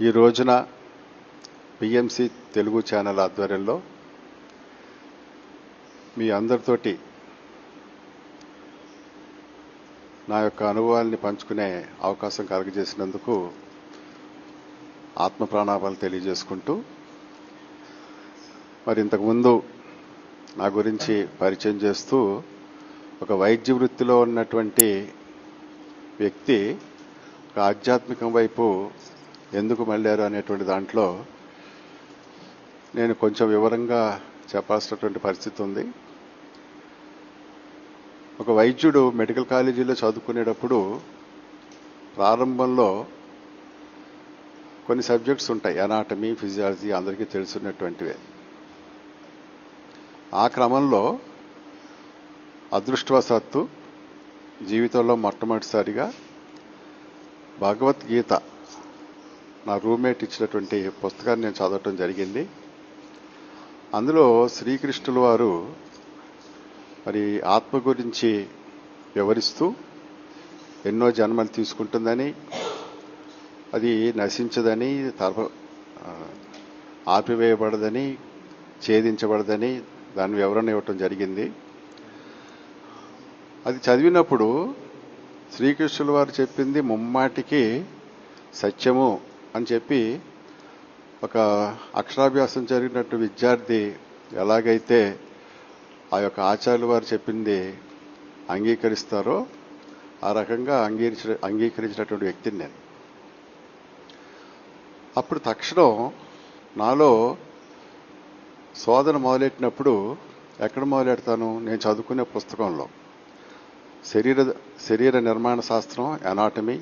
ఈ రోజున PMC Telugu channel ఆధ్వర్యంలో మీ అందరితోటి నా యొక్క అనుభవాల్ని పంచుకునే అవకాశం కలగజేసినందుకు ఆత్మ ప్రాణాపాలు తెలియజేసుకుంటూ మరి ఇంతకుముందు నా గురించి పరిచయం చేస్తూ ఒక వైద్య వృత్తిలో ఉన్నటువంటి వ్యక్తి ఒక ఆధ్యాత్మికం వైపు ఎందుకు మళ్ళారు అనేటువంటి దాంట్లో నేను కొంచెం వివరంగా చెప్పాల్సినటువంటి పరిస్థితి ఉంది. ఒక వైద్యుడు మెడికల్ కాలేజీలో చదువుకునేటప్పుడు ప్రారంభంలో కొన్ని సబ్జెక్ట్స్ ఉంటాయి. అనాటమీ ఫిజియాలజీ అందరికీ తెలుసున్నటువంటివే. ఆ క్రమంలో అదృష్టవశాత్తు జీవితంలో మొట్టమొదటిసారిగా భగవద్గీత నా రూమ్మేట్ ఇచ్చినటువంటి పుస్తకాన్ని నేను చదవటం జరిగింది. అందులో శ్రీకృష్ణుల వారు మరి ఆత్మ గురించి వివరిస్తూ ఎన్నో జన్మలు తీసుకుంటుందని అది నశించదని తర్వ ఆపివేయబడదని ఛేదించబడదని దాని వివరణ ఇవ్వటం జరిగింది. అది చదివినప్పుడు శ్రీకృష్ణుల వారు చెప్పింది ముమ్మాటికి సత్యము అని చెప్పి ఒక అక్షరాభ్యాసం జరిగినట్టు విద్యార్థి ఎలాగైతే ఆ యొక్క ఆచార్యులు వారు చెప్పింది అంగీకరిస్తారో ఆ రకంగా అంగీకరించిన అంగీకరించినటువంటి వ్యక్తిని నేను. అప్పుడు తక్షణం నాలో శోధన మొదలెట్టినప్పుడు ఎక్కడ మొదలెడతాను? నేను చదువుకునే పుస్తకంలో. శరీర శరీర నిర్మాణ శాస్త్రం ఎనాటమీ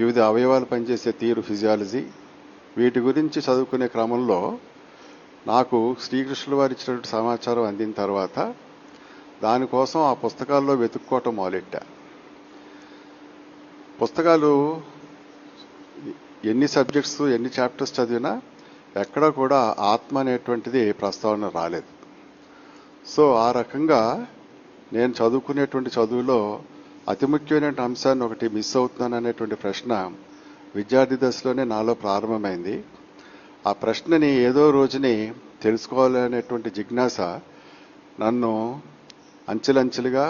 వివిధ అవయవాలు పనిచేసే తీరు ఫిజియాలజీ. వీటి గురించి చదువుకునే క్రమంలో నాకు శ్రీకృష్ణుల వారు ఇచ్చినటువంటి సమాచారం అందిన తర్వాత దానికోసం ఆ పుస్తకాల్లో వెతుక్కోవటం మొదలెట్టా. పుస్తకాలు ఎన్ని సబ్జెక్ట్స్ ఎన్ని చాప్టర్స్ చదివినా ఎక్కడ కూడా ఆత్మ అనేటువంటిది ప్రస్తావన రాలేదు. సో ఆ రకంగా నేను చదువుకునేటువంటి చదువులో అతి ముఖ్యమైన అంశాన్ని ఒకటి మిస్ అవుతున్నాను అనేటువంటి ప్రశ్న విద్యార్థి దశలోనే నాలో ప్రారంభమైంది. ఆ ప్రశ్నని ఏదో రోజుని తెలుసుకోవాలనేటువంటి జిజ్ఞాస నన్ను అంచెలంచెలుగా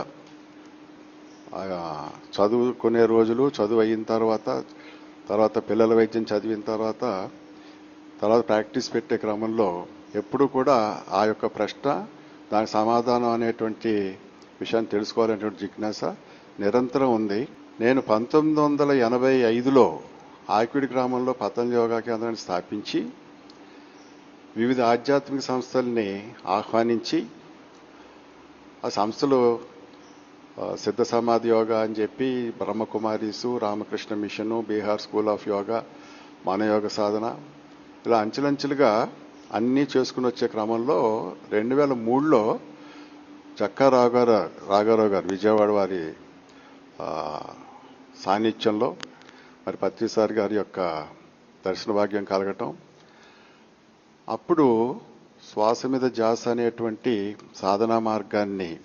చదువుకునే రోజులు చదువు అయిన తర్వాత తర్వాత పిల్లల వైద్యం చదివిన తర్వాత తర్వాత ప్రాక్టీస్ పెట్టే క్రమంలో ఎప్పుడు కూడా ఆ యొక్క ప్రశ్న దాని సమాధానం అనేటువంటి విషయాన్ని తెలుసుకోవాలనేటువంటి జిజ్ఞాస నిరంతరం ఉంది. నేను పంతొమ్మిది వందల ఎనభై ఐదులో ఆకిడి గ్రామంలో పతంజలి యోగా కేంద్రాన్ని స్థాపించి వివిధ ఆధ్యాత్మిక సంస్థల్ని ఆహ్వానించి ఆ సంస్థలు సిద్ధ సమాధి యోగా అని చెప్పి Brahma Kumaris Ramakrishna mission Bihar school of yoga మనయోగ సాధన ఇలా అంచెలంచెలుగా అన్నీ చేసుకుని వచ్చే క్రమంలో రెండు వేల మూడులో చక్కా రాఘారావు రాఘారావు గారు విజయవాడ వారి సాన్నిధ్యంలో మరి పత్రిసారి గారి యొక్క దర్శన భాగ్యం కలగటం. అప్పుడు శ్వాస మీద జాస అనేటువంటి సాధనా మార్గాన్ని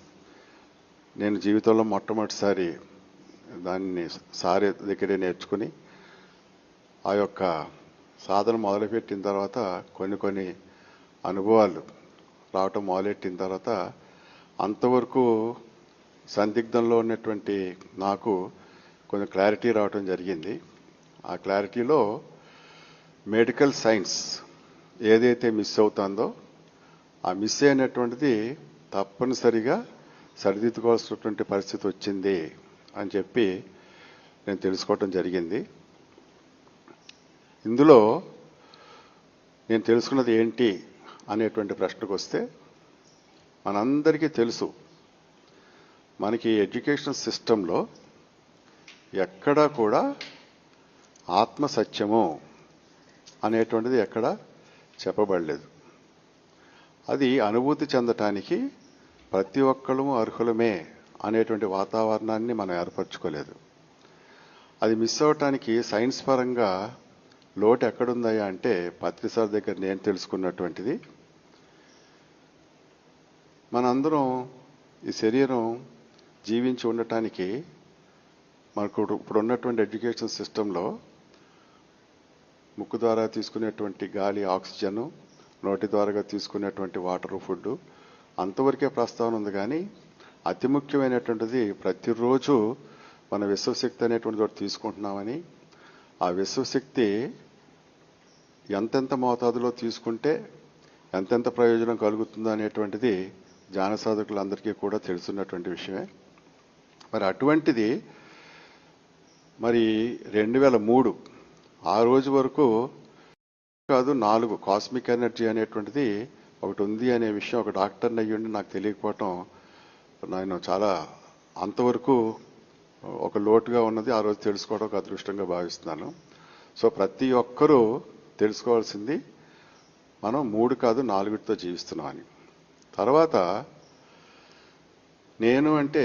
నేను జీవితంలో మొట్టమొదటిసారి దాన్ని సారి దగ్గరే నేర్చుకుని ఆ యొక్క సాధన మొదలుపెట్టిన తర్వాత కొన్ని కొన్ని అనుభవాలు రావటం మొదలెట్టిన తర్వాత అంతవరకు సందిగ్ధంలో ఉన్నటువంటి నాకు కొంచెం క్లారిటీ రావటం జరిగింది. ఆ క్లారిటీలో మెడికల్ సైన్స్ ఏదైతే మిస్ అవుతుందో ఆ మిస్ అయినటువంటిది తప్పనిసరిగా సరిదిద్దుకోవాల్సినటువంటి పరిస్థితి వచ్చింది అని చెప్పి నేను తెలుసుకోవటం జరిగింది. ఇందులో నేను తెలుసుకున్నది ఏంటి అనేటువంటి ప్రశ్నకు వస్తే మనందరికీ తెలుసు మనకి ఎడ్యుకేషన్ సిస్టంలో ఎక్కడా కూడా ఆత్మ సత్యము అనేటువంటిది ఎక్కడ చెప్పబడలేదు. అది అనుభూతి చెందటానికి ప్రతి ఒక్కళ్ళము అర్హులమే అనేటువంటి వాతావరణాన్ని మనం ఏర్పరచుకోలేదు. అది మిస్ అవటానికి సైన్స్ పరంగా లోటు ఎక్కడుందయ్యా అంటే పత్రిసార్ దగ్గర నేను తెలుసుకున్నటువంటిది. మనందరం ఈ శరీరం జీవించి ఉండటానికి మనకు ఇప్పుడు ఉన్నటువంటి ఎడ్యుకేషన్ సిస్టంలో ముక్కు ద్వారా తీసుకునేటువంటి గాలి ఆక్సిజన్ నోటి ద్వారా తీసుకునేటువంటి వాటర్ ఫుడ్ అంతవరకే ప్రస్తావన ఉంది కానీ అతి ముఖ్యమైనటువంటిది ప్రతిరోజు మన విశ్వశక్తి అనేటువంటి ఒకటి తీసుకుంటున్నామని ఆ విశ్వశక్తి ఎంతెంత మోతాదులో తీసుకుంటే ఎంతెంత ప్రయోజనం కలుగుతుందో అనేటువంటిది ధ్యాన సాధకులందరికీ కూడా తెలుసున్నటువంటి విషయమే. మరి అటువంటిది మరి రెండు వేల మూడు ఆ రోజు వరకు కాదు నాలుగు కాస్మిక్ ఎనర్జీ అనేటువంటిది ఒకటి ఉంది అనే విషయం ఒక డాక్టర్ని అయ్యుండి నాకు తెలియకపోవటం నేను చాలా అంతవరకు ఒక లోటుగా ఉన్నది. ఆ రోజు తెలుసుకోవడం ఒక అదృష్టంగా భావిస్తున్నాను. సో ప్రతి ఒక్కరూ తెలుసుకోవాల్సింది మనం మూడు కాదు నాలుగుతో జీవిస్తున్నామని. తర్వాత నేను అంటే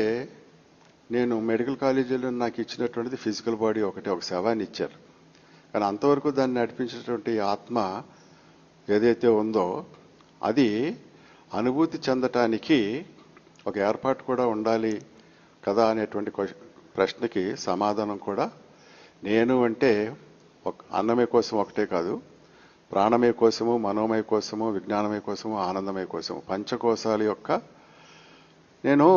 నేను మెడికల్ కాలేజీలో నాకు ఇచ్చినటువంటిది ఫిజికల్ బాడీ ఒకటి ఒక శవాన్ని ఇచ్చారు. కానీ అంతవరకు దాన్ని నడిపించినటువంటి ఆత్మ ఏదైతే ఉందో అది అనుభూతి చెందటానికి ఒక ఏర్పాటు కూడా ఉండాలి కదా అనేటువంటి ప్రశ్నకి సమాధానం కూడా నేను అంటే ఒక అన్నమే కోసం ఒకటే కాదు. ప్రాణమయ కోసము మనోమయ కోసము విజ్ఞానమయ కోసము ఆనందమయ కోసము పంచకోశాల యొక్క నేను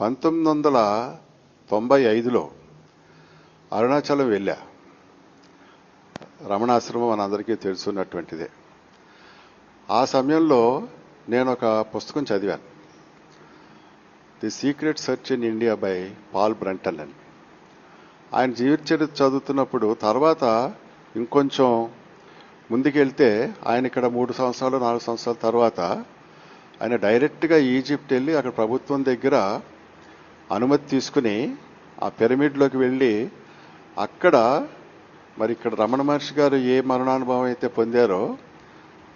పంతొమ్మిది వందల తొంభై ఐదులో అరుణాచలం వెళ్ళా. రమణాశ్రమం మనందరికీ తెలుసున్నటువంటిదే. ఆ సమయంలో నేను ఒక పుస్తకం చదివాను. The secret search in India by Paul Brunton అని ఆయన జీవిత చరిత్ర చదువుతున్నప్పుడు తర్వాత ఇంకొంచెం ముందుకెళ్తే ఆయన ఇక్కడ మూడు సంవత్సరాలు నాలుగు సంవత్సరాల తర్వాత ఆయన డైరెక్ట్గా ఈజిప్ట్ వెళ్ళి అక్కడ ప్రభుత్వం దగ్గర అనుమతి తీసుకుని ఆ పిరమిడ్లోకి వెళ్ళి అక్కడ మరి ఇక్కడ రమణ మహర్షి గారు ఏ మరణానుభవం అయితే పొందారో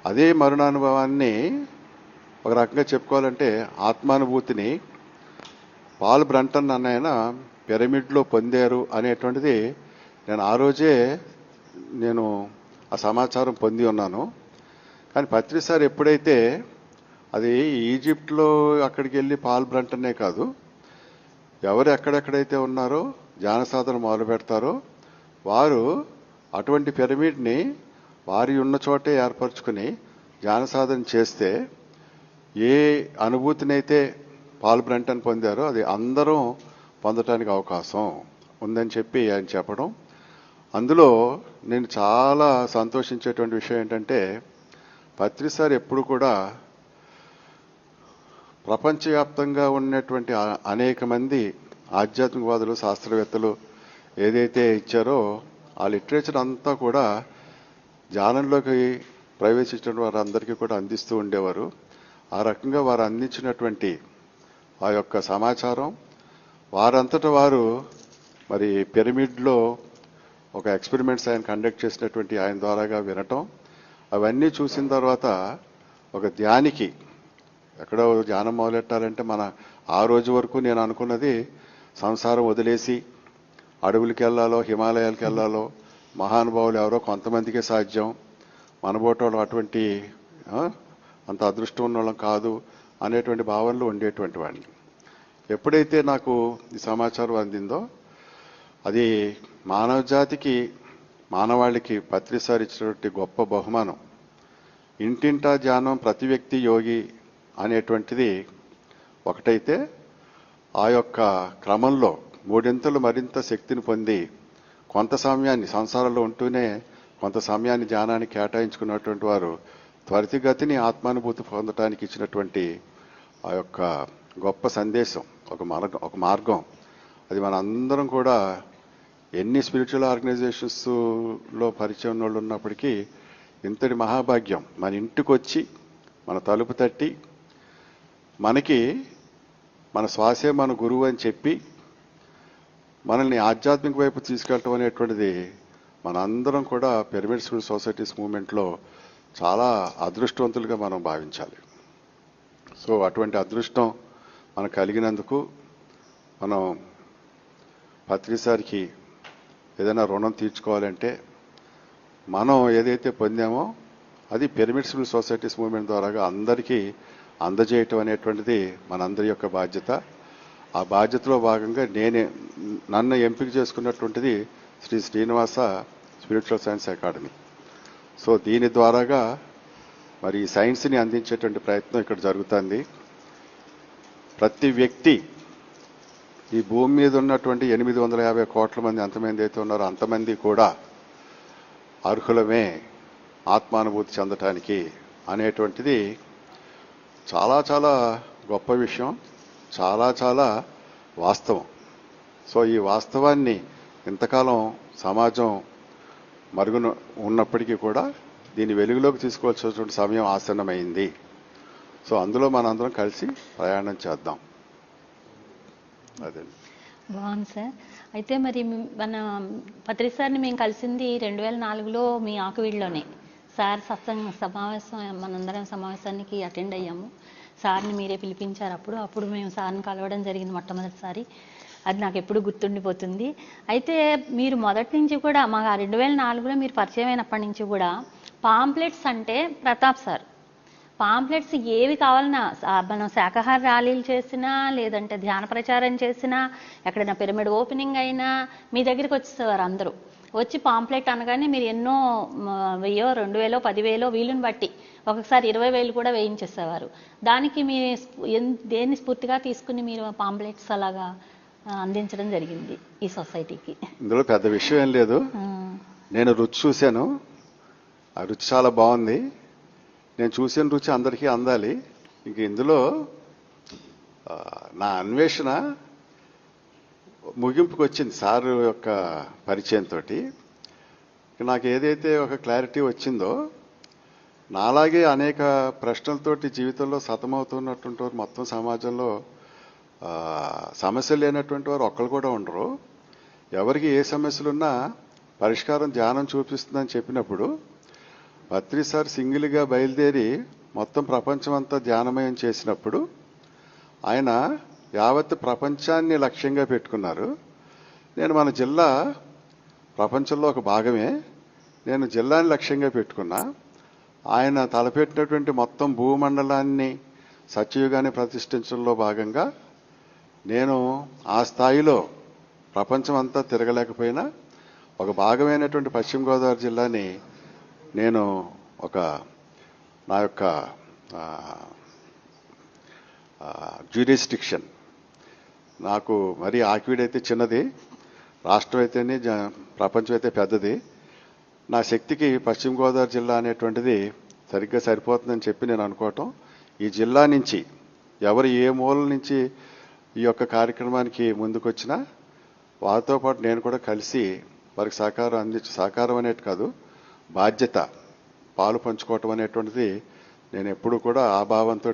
అదే మరణానుభవాన్ని ఒక రకంగా చెప్పుకోవాలంటే ఆత్మానుభూతిని పాల్ బ్రంటన్ అన్న పిరమిడ్లో పొందారు అనేటువంటిది నేను ఆ రోజే నేను ఆ సమాచారం పొంది ఉన్నాను. కానీ పత్రిసారి ఎప్పుడైతే అది ఈజిప్ట్లో అక్కడికి వెళ్ళి పాల్ బ్రంటనే కాదు ఎవరు ఎక్కడెక్కడైతే ఉన్నారో ధ్యాన సాధన మొదలు పెడతారో వారు అటువంటి పిరమిడ్ని వారి ఉన్న చోటే ఏర్పరచుకుని ధ్యాన సాధన చేస్తే ఏ అనుభూతినైతే పాల్ బ్రంటన్ పొందారో అది అందరం పొందటానికి అవకాశం ఉందని చెప్పి ఆయన చెప్పడం. అందులో నేను చాలా సంతోషించేటువంటి విషయం ఏంటంటే పత్రిసార్ ఎప్పుడు కూడా ప్రపంచవ్యాప్తంగా ఉన్నటువంటి అనేక మంది ఆధ్యాత్మికవాదులు శాస్త్రవేత్తలు ఏదైతే ఇచ్చారో ఆ లిటరేచర్ అంతా కూడా ధ్యానంలోకి ప్రవేశించిన వారందరికీ కూడా అందిస్తూ ఉండేవారు. ఆ రకంగా వారు అందించినటువంటి ఆ యొక్క సమాచారం వారంతట వారు మరి పిరమిడ్లో ఒక ఎక్స్పెరిమెంట్స్ ఆయన కండక్ట్ చేసినటువంటి ఆయన ద్వారాగా వినటం అవన్నీ చూసిన తర్వాత ఒక ధ్యానికి ఎక్కడో ధ్యానం మొదలెట్టాలంటే మన ఆ రోజు వరకు నేను అనుకున్నది సంసారం వదిలేసి అడవులకి వెళ్ళాలో హిమాలయాలకు వెళ్ళాలో మహానుభావులు ఎవరో కొంతమందికే సాధ్యం. మనబోటోళ్ళు అటువంటి అంత అదృష్టం ఉన్నవాళ్ళం కాదు అనేటువంటి భావనలు ఉండేటువంటి వాడిని. ఎప్పుడైతే నాకు ఈ సమాచారం అందిందో అది మానవ జాతికి మానవాళికి పత్రిసారి ఇచ్చినటువంటి గొప్ప బహుమానం. ఇంటింటా ధ్యానం ప్రతి వ్యక్తి యోగి అనేటువంటిది ఒకటైతే ఆ యొక్క క్రమంలో మూడింతలు మరింత శక్తిని పొంది కొంత సమయాన్ని సంసారంలో ఉంటూనే కొంత సమయాన్ని ధ్యానాన్ని కేటాయించుకున్నటువంటి వారు త్వరితగతిని ఆత్మానుభూతి పొందటానికి ఇచ్చినటువంటి ఆ యొక్క గొప్ప సందేశం ఒక మార్గం ఒక మార్గం. అది మన అందరం కూడా ఎన్ని స్పిరిచువల్ ఆర్గనైజేషన్స్లో పరిచయం వాళ్ళు ఉన్నప్పటికీ ఇంతటి మహాభాగ్యం మన ఇంటికి వచ్చి మన తలుపు తట్టి మనకి మన శ్వాసే మన గురువు అని చెప్పి మనల్ని ఆధ్యాత్మిక వైపు తీసుకెళ్ళటం అనేటువంటిది మనందరం కూడా పిరమిడ్ స్కూల్ సొసైటీస్ మూమెంట్లో చాలా అదృష్టవంతులుగా మనం భావించాలి. సో అటువంటి అదృష్టం మనకు కలిగినందుకు మనం పత్రిసారికి ఏదైనా రుణం తీర్చుకోవాలంటే మనం ఏదైతే పొందామో అది పిరమిడ్ సివిల్ సొసైటీస్ మూవ్మెంట్ ద్వారా అందరికీ అందజేయటం అనేటువంటిది మనందరి యొక్క బాధ్యత. ఆ బాధ్యతలో భాగంగా నేనే నన్ను ఎంపిక చేసుకున్నటువంటిది Shri Srinivasa spiritual science academy. So దీని ద్వారాగా మరి ఈ సైన్స్ని అందించేటువంటి ప్రయత్నం ఇక్కడ జరుగుతుంది. ప్రతి వ్యక్తి ఈ భూమి మీద ఉన్నటువంటి ఎనిమిది వందల యాభై కోట్ల మంది ఎంతమంది అయితే ఉన్నారో అంతమంది కూడా అర్హులమే ఆత్మానుభూతి చెందటానికి అనేటువంటిది చాలా చాలా గొప్ప విషయం చాలా చాలా వాస్తవం. సో ఈ వాస్తవాన్ని ఇంతకాలం సమాజం మరుగున ఉన్నప్పటికీ కూడా దీన్ని వెలుగులోకి తీసుకోవాల్సినటువంటి సమయం ఆసన్నమైంది. సో అందులో మనందరం కలిసి ప్రయాణం చేద్దాం. అదే బాగుంది సార్. అయితే మరి మన పత్రి సార్ని మేము కలిసింది రెండు వేల నాలుగులో మీ ఆకువీడులోనే సార్ సత్సంగ సమావేశం మనందరం సమావేశానికి అటెండ్ అయ్యాము. సార్ని మీరే పిలిపించారు అప్పుడు. అప్పుడు మేము సార్ని కలవడం జరిగింది మొట్టమొదటిసారి. అది నాకు ఎప్పుడు గుర్తుండిపోతుంది. అయితే మీరు మొదటి నుంచి కూడా మాకు ఆ రెండు వేల నాలుగులో మీరు పరిచయం అయినప్పటి నుంచి కూడా పాంప్లెట్స్ అంటే ప్రతాప్ సార్. పాంప్లెట్స్ ఏవి కావాలన్నా మనం శాకాహార ర్యాలీలు చేసినా లేదంటే ధ్యాన ప్రచారం చేసినా ఎక్కడైనా పిరమిడ్ ఓపెనింగ్ అయినా మీ దగ్గరికి వచ్చేసేవారు అందరూ. వచ్చి పాంప్లెట్ అనగానే మీరు ఎన్నో వెయ్యో రెండు వేలో పదివేలో వీలుని బట్టి ఒకసారి ఇరవై వేలు కూడా వేయించేసేవారు. దానికి మీ దేన్ని స్ఫూర్తిగా తీసుకుని మీరు పాంప్లెట్స్ అలాగా అందించడం జరిగింది ఈ సొసైటీకి. ఇందులో పెద్ద విషయం ఏం లేదు. నేను రుచి చూశాను. ఆ రుచి చాలా బాగుంది. నేను చూసిన రుచి అందరికీ అందాలి. ఇంక ఇందులో నా అన్వేషణ ముగింపుకు వచ్చింది సార్ యొక్క పరిచయంతో నాకు ఏదైతే ఒక క్లారిటీ వచ్చిందో నాలాగే అనేక ప్రశ్నలతోటి జీవితంలో సతమవుతున్నటువంటి వారు మొత్తం సమాజంలో సమస్యలు లేనటువంటి వారు ఒక్కరు కూడా ఉండరు. ఎవరికి ఏ సమస్యలున్నా పరిష్కారం ధ్యానం చూపిస్తుందని చెప్పినప్పుడు పత్రి సార్ సింగిల్గా బయలుదేరి మొత్తం ప్రపంచం అంతా ధ్యానమయం చేసినప్పుడు ఆయన యావత్ ప్రపంచాన్ని లక్ష్యంగా పెట్టుకున్నారు. నేను మన జిల్లా ప్రపంచంలో ఒక భాగమే. నేను జిల్లాని లక్ష్యంగా పెట్టుకున్నా. ఆయన తలపెట్టినటువంటి మొత్తం భూమండలాన్ని సత్యయుగాన్ని ప్రతిష్ఠించడంలో భాగంగా నేను ఆ స్థాయిలో ప్రపంచం అంతా తిరగలేకపోయినా ఒక భాగమైనటువంటి పశ్చిమ గోదావరి జిల్లాని నేను ఒక నా యొక్క జ్యూరిస్టిక్షన్ నాకు మరి ఆకివీడైతే చిన్నది రాష్ట్రం అయితేనే జ- ప్రపంచం అయితే పెద్దది. నా శక్తికి పశ్చిమ గోదావరి జిల్లా అనేటువంటిది సరిగ్గా సరిపోతుందని చెప్పి నేను అనుకోవటం. ఈ జిల్లా నుంచి ఎవరు ఏ మూల నుంచి ఈ యొక్క కార్యక్రమానికి ముందుకొచ్చినా వారితో పాటు నేను కూడా కలిసి వారికి సహకారం అందించ సహకారం అనేది కాదు బాధ్యత పాలు పంచుకోవటం అనేటువంటిది నేను ఎప్పుడు కూడా ఆ భావంతో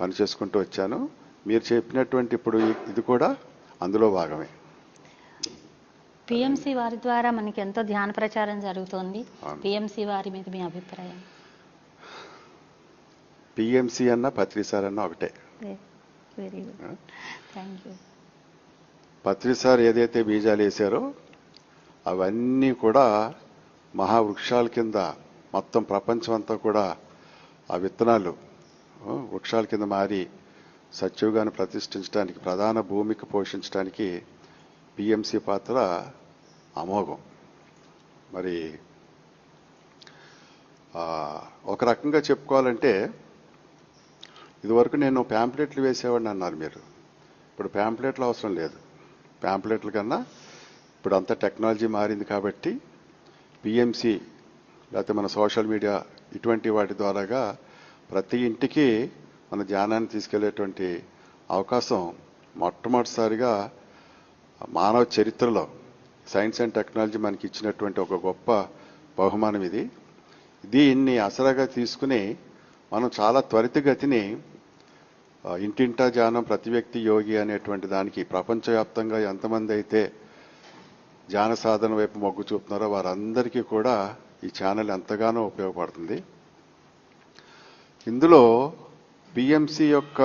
పనిచేసుకుంటూ వచ్చాను. మీరు చెప్పినటువంటి ఇప్పుడు ఇది కూడా అందులో భాగమే. పిఎంసి వారి ద్వారా మనకి ఎంతో ధ్యాన ప్రచారం జరుగుతోంది. పిఎంసి వారి మీద మీ అభిప్రాయం? పిఎంసి అన్న పత్రిసార్ అన్న ఒకటే. Very good. Thank you. Patri sir ఏదైతే బీజాలు వేశారో అవన్నీ కూడా మహావృక్షాల కింద మొత్తం ప్రపంచం అంతా కూడా ఆ విత్తనాలు వృక్షాల కింద మారి సత్యుగాన్ని ప్రతిష్ఠించడానికి ప్రధాన భూమిక పోషించడానికి పిఎంసి పాత్ర అమోఘం. మరి ఒక రకంగా చెప్పుకోవాలంటే ఇదివరకు నేను ప్యాంప్లెట్లు వేసేవాడిని అన్నారు మీరు. ఇప్పుడు ప్యాంప్లెట్లు అవసరం లేదు. ప్యాంప్లెట్ల కన్నా ఇప్పుడు అంతా టెక్నాలజీ మారింది కాబట్టి పిఎంసి లేకపోతే మన సోషల్ మీడియా ఇటువంటి వాటి ద్వారాగా ప్రతి ఇంటికి మన ధ్యానాన్ని తీసుకెళ్ళేటువంటి అవకాశం మొట్టమొదటిసారిగా మానవ చరిత్రలో సైన్స్ అండ్ టెక్నాలజీ మనకి ఇచ్చినటువంటి ఒక గొప్ప బహుమానం ఇది. దీన్ని అసలుగా తీసుకుని మనం చాలా త్వరితగతిని ఇంటింటా ధ్యానం ప్రతి వ్యక్తి యోగి అనేటువంటి దానికి ప్రపంచవ్యాప్తంగా ఎంతమంది అయితే ధ్యాన సాధన వైపు మొగ్గు చూపుతున్నారో వారందరికీ కూడా ఈ ఛానల్ ఎంతగానో ఉపయోగపడుతుంది. ఇందులో బిఎంసి యొక్క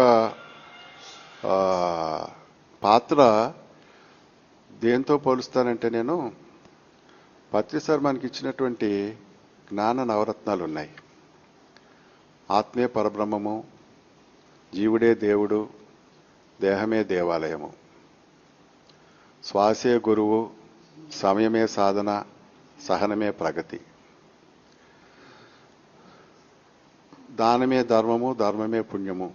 పాత్ర దేంతో పోలుస్తానంటే నేను పత్రిసార్ మనకి ఇచ్చినటువంటి జ్ఞాన నవరత్నాలు ఉన్నాయి ఆత్మే పరబ్రహ్మము జీవుడే దేవుడు దేహమే దేవాలయము. శ్వాసే గురువు సమయమే సాధన సహనమే ప్రగతి. దానమే ధర్మము ధర్మమే పుణ్యము.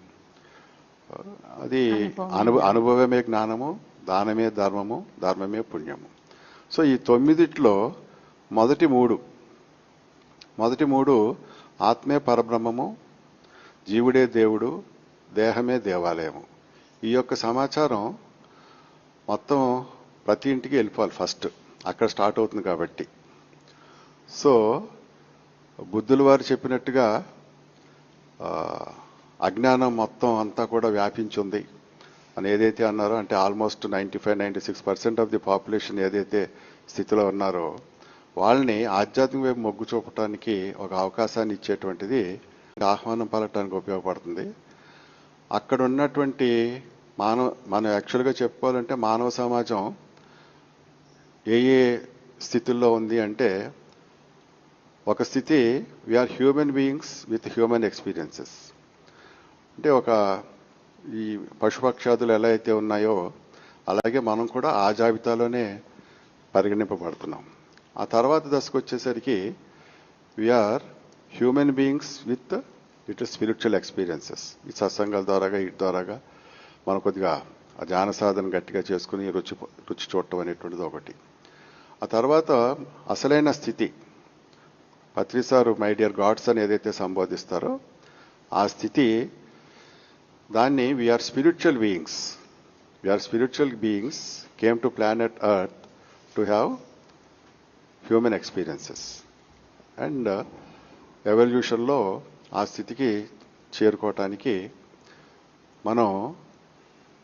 అది అనుభవం. అనుభ అనుభవమే జ్ఞానము దానమే ధర్మము ధర్మమే పుణ్యము. సో ఈ తొమ్మిదిట్లో మొదటి మూడు. మొదటి మూడు ఆత్మే పరబ్రహ్మము జీవుడే దేవుడు దేహమే దేవాలయము. ఈ యొక్క సమాచారం మొత్తం ప్రతి ఇంటికి వెళ్ళిపోవాలి ఫస్ట్. అక్కడ స్టార్ట్ అవుతుంది కాబట్టి. సో బుద్ధుల వారు చెప్పినట్టుగా అజ్ఞానం మొత్తం అంతా కూడా వ్యాపించి ఉంది. అని ఏదైతే అన్నారో అంటే almost ninety five ninety six percent of the population ఏదైతే స్థితిలో ఉన్నారో వాళ్ళని ఆధ్యాత్మిక వైపు మొగ్గు చూపడానికి ఒక అవకాశాన్ని ఇచ్చేటువంటిది ఆహ్వానం పలటానికి ఉపయోగపడుతుంది. అక్కడ ఉన్నటువంటి మానవ మనం యాక్చువల్గా చెప్పుకోవాలంటే మానవ సమాజం ఏ ఏ స్థితుల్లో ఉంది అంటే ఒక స్థితి we are human beings with human experiences అంటే ఒక ఈ పశుపక్షాదులు ఎలా అయితే ఉన్నాయో అలాగే మనం కూడా ఆ జాబితాలోనే పరిగణింపబడుతున్నాం. ఆ తర్వాత దశకు వచ్చేసరికి we are human beings with it spiritual experiences ఈ సత్సంగాల ద్వారాగా ఇటు ద్వారాగా మనం కొద్దిగా ఆ ధ్యాన సాధన గట్టిగా చేసుకుని రుచి రుచి చూడటం అనేటువంటిది ఒకటి. ఆ తర్వాత అసలైన స్థితి పత్రిసారు మై డియర్ గాడ్స్ అని ఏదైతే సంబోధిస్తారో ఆ స్థితి దాన్ని we are spiritual beings we are spiritual beings came to planet earth to have human experiences and ఎవల్యూషన్లో ఆ స్థితికి చేరుకోవటానికి మనం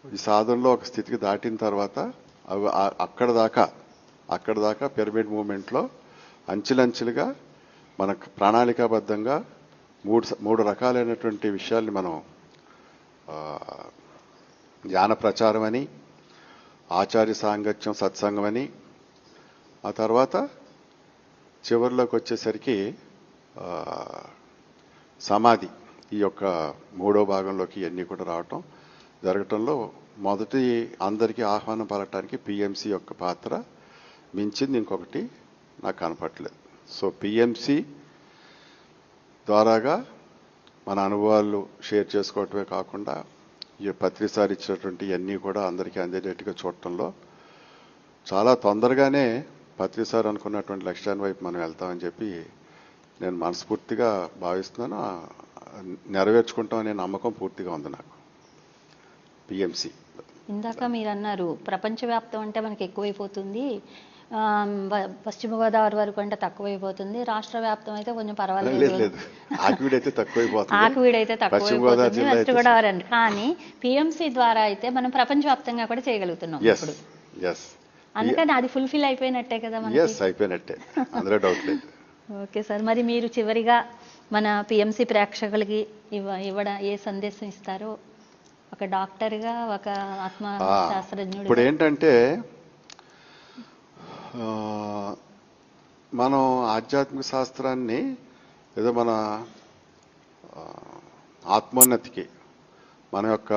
ఈ సాధనలో ఒక స్థితికి దాటిన తర్వాత అవి అక్కడ దాకా అక్కడ దాకా పిరమిడ్ మూమెంట్లో అంచెలంచెలుగా మన ప్రణాళికాబద్ధంగా మూడు మూడు రకాలైనటువంటి విషయాల్ని మనం జ్ఞాన ప్రచారం అని ఆచార్య సాంగత్యం సత్సంగం అని ఆ తర్వాత చివరిలోకి వచ్చేసరికి సమాధి ఈ యొక్క మూడో భాగంలోకి ఇవన్నీ కూడా రావటం జరగటంలో మొదటి అందరికీ ఆహ్వానం పలకటానికి పిఎంసి యొక్క పాత్ర మించింది ఇంకొకటి నాకు కనపట్లేదు సో పిఎంసి ద్వారాగా మన అనుభవాలు షేర్ చేసుకోవటమే కాకుండా ఈ పత్రిసారి ఇచ్చినటువంటి అన్నీ కూడా అందరికీ అందేటట్టుగా చూడటంలో చాలా తొందరగానే పత్రిసారి అనుకున్నటువంటి లక్ష్యాన్ని వైపు మనం వెళ్తామని చెప్పి నేను మనస్ఫూర్తిగా భావిస్తున్నాను. నెరవేర్చుకుంటాం అనే నమ్మకం పూర్తిగా ఉంది నాకు. పిఎంసి ఇందాక మీరు అన్నారు ప్రపంచవ్యాప్తం అంటే మనకి ఎక్కువైపోతుంది. పశ్చిమ గోదావరి వరకు అంటే తక్కువైపోతుంది. రాష్ట్ర వ్యాప్తం అయితే కొంచెం లేదు పర్వాలేదు లేదు ఆకివీడు అయితే తక్కువైపోతుంది. వెస్ట్ గోదావరి అండి కానీ పిఎంసి ద్వారా అయితే మనం ప్రపంచవ్యాప్తంగా కూడా చేయగలుగుతున్నాం ఇప్పుడు. అందుకని అది ఫుల్ఫిల్ అయిపోయినట్టే కదా అయిపోయినట్టే. అందులో డౌట్ లేదు. Okay sir. మరి మీరు చివరిగా మన పిఎంసి ప్రేక్షకులకి ఇవ్వ ఇవ్వడ ఏ సందేశం ఇస్తారో? ఒక డాక్టర్గా ఒక ఆత్మ శాస్త్రజ్ఞుడు ఇప్పుడు ఏంటంటే మనం ఆధ్యాత్మిక శాస్త్రాన్ని ఏదో మన ఆత్మోన్నతికి మన యొక్క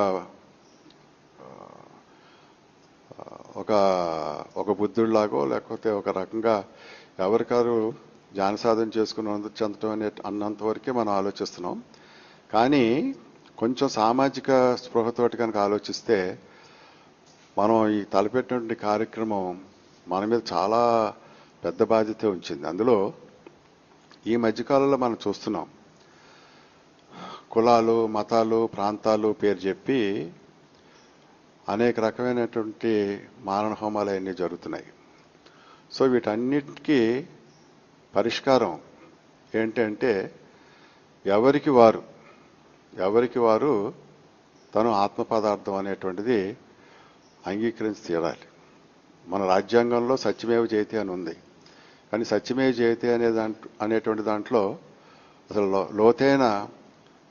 ఒక ఒక బుద్ధుడిలాగో లేకపోతే ఒక రకంగా ఎవరికారు జ్ఞాన సాధన చేసుకుని చెందటం చెందడం అనే అన్నంత వరకే మనం ఆలోచిస్తున్నాం. కానీ కొంచెం సామాజిక స్పృహతోటి కనుక ఆలోచిస్తే మనం ఈ తలపెట్టినటువంటి కార్యక్రమం మన మీద చాలా పెద్ద బాధ్యత ఉంచింది. అందులో ఈ మధ్యకాలంలో మనం చూస్తున్నాం. కులాలు మతాలు ప్రాంతాలు పేరు చెప్పి అనేక రకమైనటువంటి మారణ హోమాలు అవన్నీ జరుగుతున్నాయి. సో వీటన్నిటికీ పరిష్కారం ఏంటంటే ఎవరికి వారు ఎవరికి వారు తను ఆత్మ పదార్థం అనేటువంటిది అంగీకరించి తీరాలి. మన రాజ్యాంగంలో సత్యమేవ జయతే అని ఉంది. కానీ సత్యమేవ జయతే అనే దాంట్లో అనేటువంటి దాంట్లో అసలు లోతైన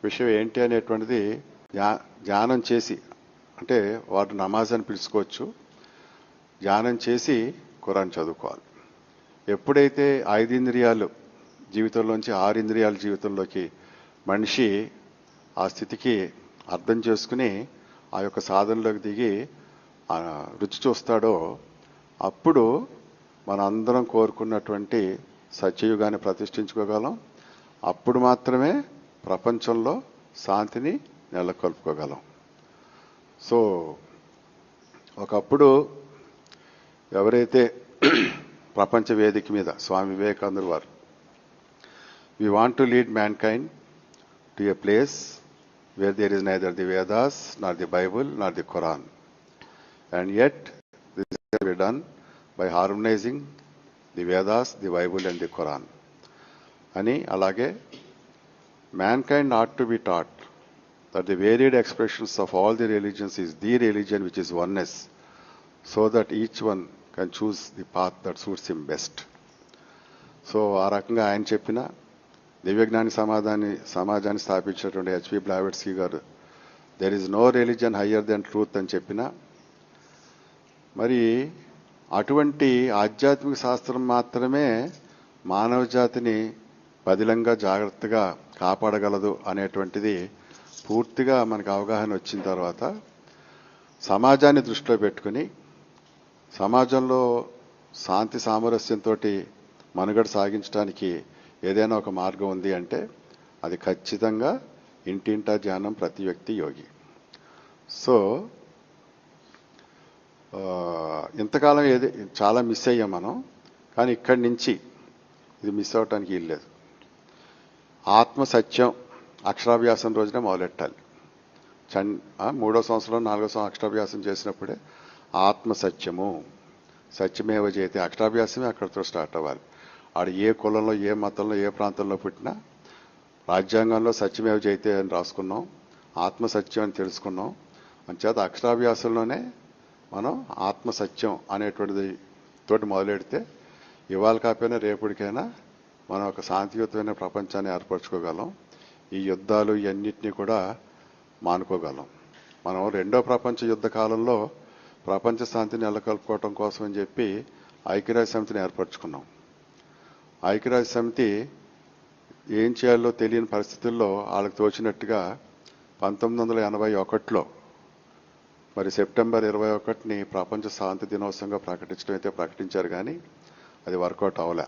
విషయం ఏంటి అనేటువంటిది ధ్యా- ధ్యానం చేసి అంటే వారు నమాజ్ అని పిలుచుకోవచ్చు. ధ్యానం చేసి ఖురాన్ చదువుకోవాలి. ఎప్పుడైతే ఐదు ఇంద్రియాలు జీవితంలోంచి ఆరు ఇంద్రియాల జీవితంలోకి మనిషి ఆ స్థితికి అర్థం చేసుకుని ఆ యొక్క సాధనలోకి దిగి రుచి చూస్తాడో అప్పుడు మన అందరం కోరుకున్నటువంటి సత్యయుగాన్ని ప్రతిష్ఠించుకోగలం. అప్పుడు మాత్రమే ప్రపంచంలో శాంతిని నెలకొల్పుకోగలం. సో ఒకప్పుడు ఎవరైతే ప్రపంచ వేదిక మీద స్వామి వివేకానందుడు వారు we want to lead mankind to a place where there is neither the Vedas not the Bible not the Quran and at has been done by harmonizing the Vedas, the Bible and the Quran. అని అలాగే mankind ought to be taught that the varied expressions of all the religions is the religion which is oneness, so that each one can choose the path that suits him best. So ఆ రకంగా ఆయన చెప్పిన దివ్యజ్ఞాని సమాధాన్ని సమాజాన్ని స్థాపించినటువంటి HP Blavatsky గారు there is no religion higher than truth అని చెప్పిన మరి అటువంటి ఆధ్యాత్మిక శాస్త్రం మాత్రమే మానవ జాతిని పదిలంగా జాగ్రత్తగా కాపాడగలదు అనేటువంటిది పూర్తిగా మనకు అవగాహన వచ్చిన తర్వాత సమాజాన్ని దృష్టిలో పెట్టుకుని సమాజంలో శాంతి సామరస్యంతో మనుగడ సాగించడానికి ఏదైనా ఒక మార్గం ఉంది అంటే అది ఖచ్చితంగా ఇంటింటా ధ్యానం ప్రతి వ్యక్తి యోగి. సో ఇంతకాలం ఏది చాలా మిస్ అయ్యాం మనం కానీ ఇక్కడి నుంచి ఇది మిస్ అవ్వటానికి వీల్లేదు ఆత్మ సత్యం అక్షరాభ్యాసం రోజునే మొదలెట్టాలి. చన్ మూడో సంవత్సరం నాలుగో సంవత్సరం అక్షరాభ్యాసం చేసినప్పుడే ఆత్మ సత్యము సత్యమేవ చేతి అక్షరాభ్యాసమే అక్కడితో స్టార్ట్ అవ్వాలి. ఆడ ఏ కులంలో ఏ మతంలో ఏ ప్రాంతంలో పుట్టినా రాజ్యాంగంలో సత్యమేవ జైతే అని రాసుకున్నాం ఆత్మ సత్యం అని తెలుసుకున్నాం అంచేత అక్షరాభ్యాసంలోనే మనం ఆత్మ సత్యం అనేటువంటిది తోటి మొదలెడితే ఇవాళ కాకపోయినా రేపటికైనా మనం ఒక శాంతియుతమైన ప్రపంచాన్ని ఏర్పరచుకోగలం. ఈ యుద్ధాలు ఇవన్నిటినీ కూడా మానుకోగలం. మనం రెండో ప్రపంచ యుద్ధ కాలంలో ప్రపంచ శాంతిని నెలకొల్పుకోవటం కోసం అని చెప్పి ఐక్యరాజ్య సమితిని ఏర్పరచుకున్నాం. ఐక్యరాజ్య సమితి ఏం చేయాలో తెలియని పరిస్థితుల్లో వాళ్ళకి తోచినట్టుగా పంతొమ్మిది వందల ఎనభై ఒకటిలో మరి సెప్టెంబర్ ఇరవై ఒకటిని ప్రపంచ శాంతి దినోత్సవంగా ప్రకటించడం అయితే ప్రకటించారు కానీ అది వర్కౌట్ అవ్వలే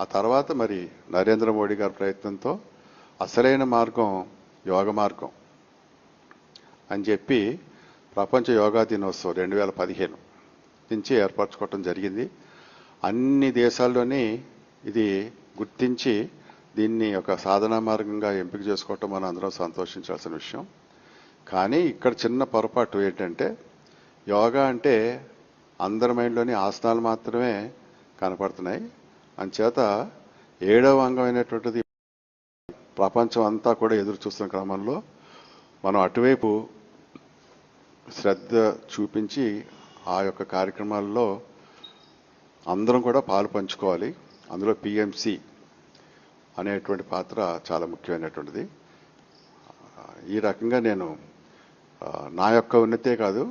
ఆ తర్వాత మరి నరేంద్ర మోడీ గారి ప్రయత్నంతో అసలైన మార్గం యోగ మార్గం అని చెప్పి ప్రపంచ యోగా దినోత్సవం రెండు వేల పదిహేను నుంచి ఏర్పరచుకోవటం జరిగింది. అన్ని దేశాల్లోని ఇది గుర్తించి దీన్ని ఒక సాధనా మార్గంగా ఎంపిక చేసుకోవటం మనం అందరం సంతోషించాల్సిన విషయం. కానీ ఇక్కడ చిన్న పొరపాటు ఏంటంటే యోగా అంటే అందరి మైండ్లోని ఆసనాలు మాత్రమే కనపడుతున్నాయి. అంచేత ఏడవ అంగమైనటువంటిది ప్రపంచం అంతా కూడా ఎదురు చూస్తున్న క్రమంలో మనం అటువైపు శ్రద్ధ చూపించి ఆ యొక్క కార్యక్రమాల్లో అందరం కూడా పాలు పంచుకోవాలి. అందులో పిఎంసి అనేటువంటి పాత్ర చాలా ముఖ్యమైనటువంటిది. ఈ రకంగా నేను నా యొక్క ఉన్నతే కాదు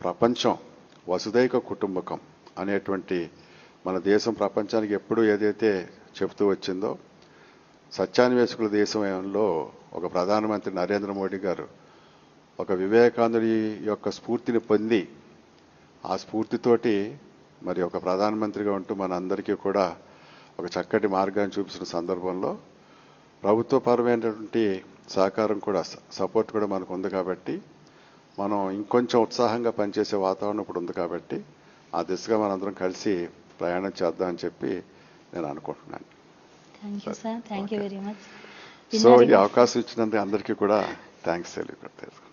ప్రపంచం వసుదైక కుటుంబకం అనేటువంటి మన దేశం ప్రపంచానికి ఎప్పుడు ఏదైతే చెబుతూ వచ్చిందో సత్యాన్వేషకుల దేశంలో ఒక ప్రధానమంత్రి నరేంద్ర మోడీ గారు ఒక వివేకానందుడి యొక్క స్ఫూర్తిని పొంది ఆ స్ఫూర్తితోటి మరి ఒక ప్రధానమంత్రిగా ఉంటూ మన అందరికీ కూడా ఒక చక్కటి మార్గాన్ని చూపిస్తున్న సందర్భంలో ప్రభుత్వపరమైనటువంటి సహకారం కూడా సపోర్ట్ కూడా మనకు ఉంది కాబట్టి మనం ఇంకొంచెం ఉత్సాహంగా పనిచేసే వాతావరణం ఇప్పుడు ఉంది కాబట్టి ఆ దిశగా మనందరం కలిసి ప్రయాణం చేద్దామని చెప్పి నేను అనుకుంటున్నాను. సో ఈ అవకాశం ఇచ్చినందుకు అందరికీ కూడా థ్యాంక్స్ తెలియజేస్తాను